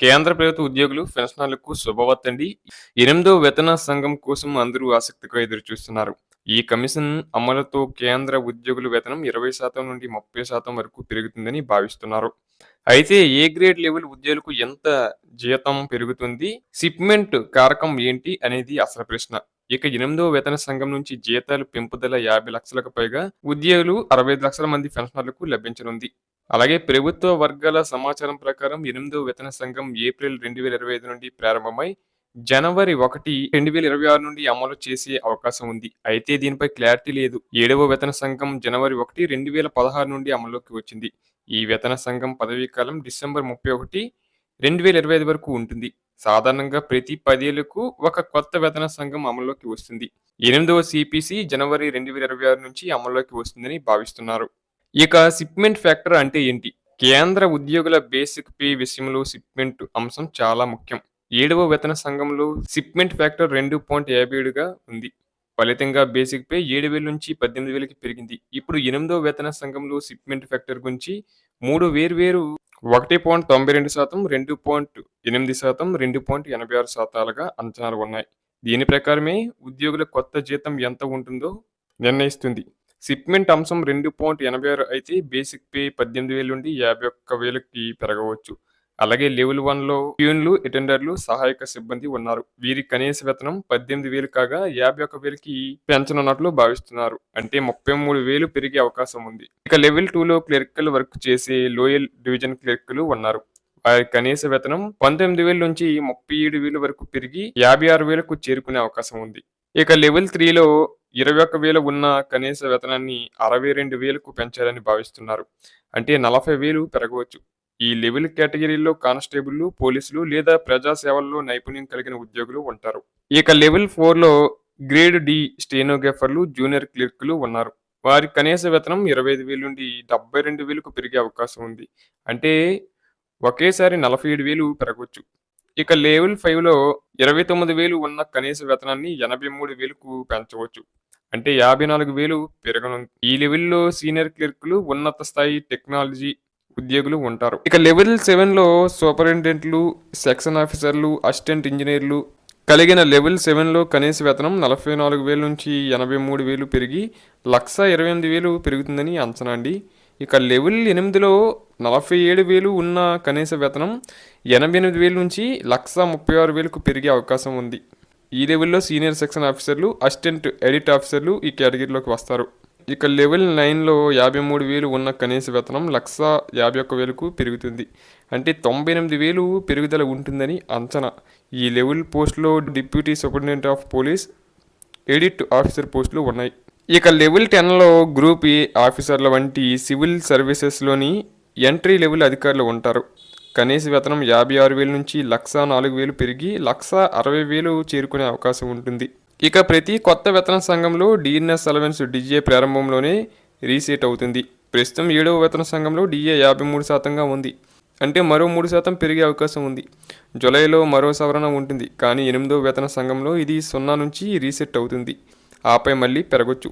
కేంద్ర ప్రభుత్వ ఉద్యోగులు పెన్షనర్లకు శుభవత్తండి ఎనిమిదో వేతన సంఘం కోసం అందరూ ఆసక్తిగా ఎదురు చూస్తున్నారు ఈ కమిషన్ అమలుతో కేంద్ర ఉద్యోగుల వేతనం ఇరవై శాతం నుండి ముప్పై శాతం వరకు పెరుగుతుందని భావిస్తున్నారు. అయితే ఏ గ్రేడ్ లెవెల్ ఉద్యోగులకు ఎంత జీతం పెరుగుతుంది? షిప్మెంట్ కారకం ఏంటి అనేది అసలు ప్రశ్న. ఇక ఎనిమిదో వేతన సంఘం నుంచి జీతాలు పెంపుదల యాభై లక్షలకు పైగా ఉద్యోగులు అరవై లక్షల మంది పెన్షనర్లకు లభించనుంది. అలాగే ప్రభుత్వ వర్గాల సమాచారం ప్రకారం ఎనిమిదో వేతన సంఘం ఏప్రిల్ రెండు వేల ఇరవై ఐదు నుండి ప్రారంభమై జనవరి ఒకటి రెండు వేల ఇరవై ఆరు నుండి అమలు చేసే అవకాశం ఉంది. అయితే దీనిపై క్లారిటీ లేదు. ఏడవ వేతన సంఘం జనవరి ఒకటి రెండు వేల పదహారు నుండి అమల్లోకి వచ్చింది. ఈ వేతన సంఘం పదవీ కాలం డిసెంబర్ ముప్పై ఒకటి రెండు వేల ఇరవై ఐదు వరకు ఉంటుంది. సాధారణంగా ప్రతి పదేళ్ళకు ఒక కొత్త వేతన సంఘం అమల్లోకి వస్తుంది. ఎనిమిదవ సిపిసి జనవరి రెండు వేల ఇరవై ఆరు నుంచి అమల్లోకి వస్తుందని భావిస్తున్నారు. ఇక సిప్మెంట్ ఫ్యాక్టర్ అంటే ఏంటి? కేంద్ర ఉద్యోగుల బేసిక్ పే విషయంలో సిప్మెంట్ అంశం చాలా ముఖ్యం. ఏడవ వేతన సంఘంలో సిప్మెంట్ ఫ్యాక్టర్ రెండు పాయింట్ యాభై ఏడుగా ఉంది. ఫలితంగా బేసిక్ పే ఏడు వేల నుంచి పద్దెనిమిది వేలకి పెరిగింది. ఇప్పుడు ఎనిమిదో వేతన సంఘంలో సిప్మెంట్ ఫ్యాక్టర్ గురించి మూడు వేర్వేరు ఒకటి పాయింట్ తొంభై రెండు శాతం రెండు పాయింట్ ఎనిమిది శాతం రెండు పాయింట్ ఎనభై ఆరు శాతాలుగా అంచనాలు ఉన్నాయి. దీని ప్రకారమే ఉద్యోగుల కొత్త జీతం ఎంత ఉంటుందో నిర్ణయిస్తుంది. షిప్మెంట్ అంశం రెండు పాయింట్ ఎనభై ఆరు అయితే బేసిక్ పే పద్దెనిమిది వేల నుండి యాభై ఒక్క వేలకి పెరగవచ్చు. అలాగే లెవెల్ వన్లో ప్యూన్లు అటెండర్లు సహాయక సిబ్బంది ఉన్నారు. వీరి కనీస వేతనం పద్దెనిమిది వేలు కాగా యాభై ఒక వేలకి పెంచనున్నట్లు భావిస్తున్నారు. అంటే ముప్పై మూడు వేలు పెరిగే అవకాశం ఉంది. ఇక లెవెల్ టూలో క్లర్కల్ వర్క్ చేసే లోయల్ డివిజన్ క్లర్కులు ఉన్నారు. వారి కనీస వేతనం పంతొమ్మిది వేల నుంచి ముప్పై ఏడు వేల వరకు పెరిగి యాభై ఆరు వేలకు చేరుకునే అవకాశం ఉంది. ఇక లెవెల్ త్రీలో ఇరవై ఒక్క వేలు ఉన్న కనీస వేతనాన్ని అరవై రెండు వేలకు పెంచాలని భావిస్తున్నారు. అంటే నలభై వేలు పెరగవచ్చు. ఈ లెవెల్ కేటగిరీలో కానిస్టేబుల్ పోలీసులు లేదా ప్రజా సేవల్లో నైపుణ్యం కలిగిన ఉద్యోగులు ఉంటారు. ఇక లెవెల్ ఫోర్లో గ్రేడ్ డి స్టెనోగ్రాఫర్లు జూనియర్ క్లర్కులు ఉన్నారు. వారి కనీస వేతనం ఇరవై ఐదు వేలు నుండి డెబ్బై రెండు వేలకు పెరిగే అవకాశం ఉంది. అంటే ఒకేసారి నలభై ఏడు వేలు పెరగవచ్చు ఇక లెవెల్ ఫైవ్లో ఇరవై తొమ్మిది వేలు ఉన్న కనీస వేతనాన్ని ఎనభై మూడు వేలకు పెంచవచ్చు. అంటే యాభై నాలుగు వేలు పెరగనుంది. ఈ లెవెల్లో సీనియర్ క్లర్కులు ఉన్నత స్థాయి టెక్నాలజీ ఉద్యోగులు ఉంటారు. ఇక లెవెల్ సెవెన్లో సూపరింటెండెంట్లు సెక్షన్ ఆఫీసర్లు అసిస్టెంట్ ఇంజనీర్లు కలిగిన లెవెల్ సెవెన్లో కనీస వేతనం నలభై నాలుగు వేల నుంచి ఎనభై మూడు వేలు పెరిగి లక్ష ఇరవై ఎనిమిది వేలు పెరుగుతుందని అంచనా అండి. ఇక లెవెల్ ఎనిమిదిలో నలభై ఏడు వేలు ఉన్న కనీస వేతనం ఎనభై ఎనిమిది వేల నుంచి లక్ష ముప్పై ఆరు వేలకు పెరిగే అవకాశం ఉంది. ఈ లెవెల్లో సీనియర్ సెక్షన్ ఆఫీసర్లు అసిస్టెంట్ ఎడిట్ ఆఫీసర్లు ఈ కేటగిరీలోకి వస్తారు. ఇక లెవెల్ నైన్లో యాభై మూడు వేలు ఉన్న కనీస వేతనం లక్ష యాభై ఒక్క వేలకు పెరుగుతుంది. అంటే తొంభై ఎనిమిది వేలు పెరుగుదల ఉంటుందని అంచనా. ఈ లెవెల్ పోస్టులో deputy superintendent of police audit officer పోస్టులు ఉన్నాయి. ఇక లెవెల్ టెన్లో గ్రూప్ ఏ ఆఫీసర్ల వంటి సివిల్ సర్వీసెస్లోని ఎంట్రీ లెవెల్ అధికారులు ఉంటారు. కనీస వేతనం యాభై ఆరు వేల నుంచి లక్ష నాలుగు వేలు పెరిగి లక్ష అరవై వేలు చేరుకునే అవకాశం ఉంటుంది. ఇక ప్రతి కొత్త వేతన సంఘంలో డిఎన్ఎస్ అలవెన్స్ డిజిఏ ప్రారంభంలోనే రీసెట్ అవుతుంది. ప్రస్తుతం ఏడవ వేతన సంఘంలో డిఏ యాభై మూడు శాతంగా ఉంది. అంటే మరో మూడు శాతం పెరిగే అవకాశం ఉంది. జూలైలో మరో సవరణ ఉంటుంది. కానీ ఎనిమిదో వేతన సంఘంలో ఇది సున్నా నుంచి రీసెట్ అవుతుంది. ఆపై మళ్ళీ పెరగొచ్చు.